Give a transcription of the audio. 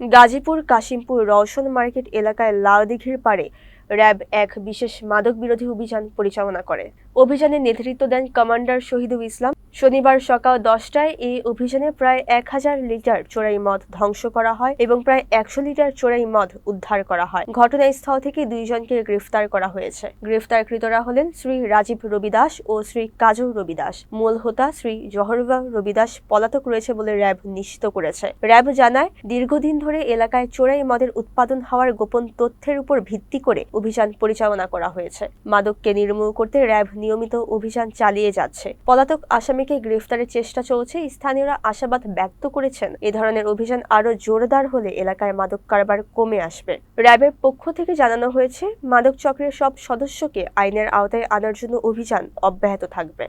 Gazipur, Kashimpur, Rowshan market এলাকায় লালদিঘির পাড়ে RAB এক বিশেষ মাদক বিরোধী অভিযান পরিচালনা করে। অভিযানে নেতৃত্ব দেন কমান্ডার শহীদুল ইসলাম। শনিবার সকাল দশটায় এই অভিযানে প্রায় এক হাজার লিটার চোরাই মদ ধ্বংস করা হয় এবং প্রায় একশো লিটার চোরাই মদ উদ্ধার করা হয়। ঘটনাস্থল থেকে দুইজনকে গ্রেফতার করা হয়েছে। গ্রেফতারকৃতরা হলেন শ্রী রাজীব রবিদাস ও শ্রী কাজল রবিদাস। মূল হোতা শ্রী জহরবা রবিদাস পলাতক রয়েছে বলে র্যাব নিশ্চিত করেছে। র্যাব জানায়, দীর্ঘদিন ধরে এলাকায় চোরাই মদের উৎপাদন হওয়ার গোপন তথ্যের উপর ভিত্তি করে অভিযান পরিচালনা করা হয়েছে। মাদককে নির্মূল করতে র্যাব নিয়মিত অভিযান চালিয়ে যাচ্ছে। পলাতক আসামিকে গ্রেফতারের চেষ্টা চলছে, স্থানীয়রা আশাবাদ ব্যক্ত করেছেন। এ ধরনের অভিযান আরও জোরদার হলে এলাকায় মাদক কারবার কমে আসবে। র্যাবের পক্ষ থেকে জানানো হয়েছে, মাদক চক্রের সব সদস্যকে আইনের আওতায় আনার জন্য অভিযান অব্যাহত থাকবে।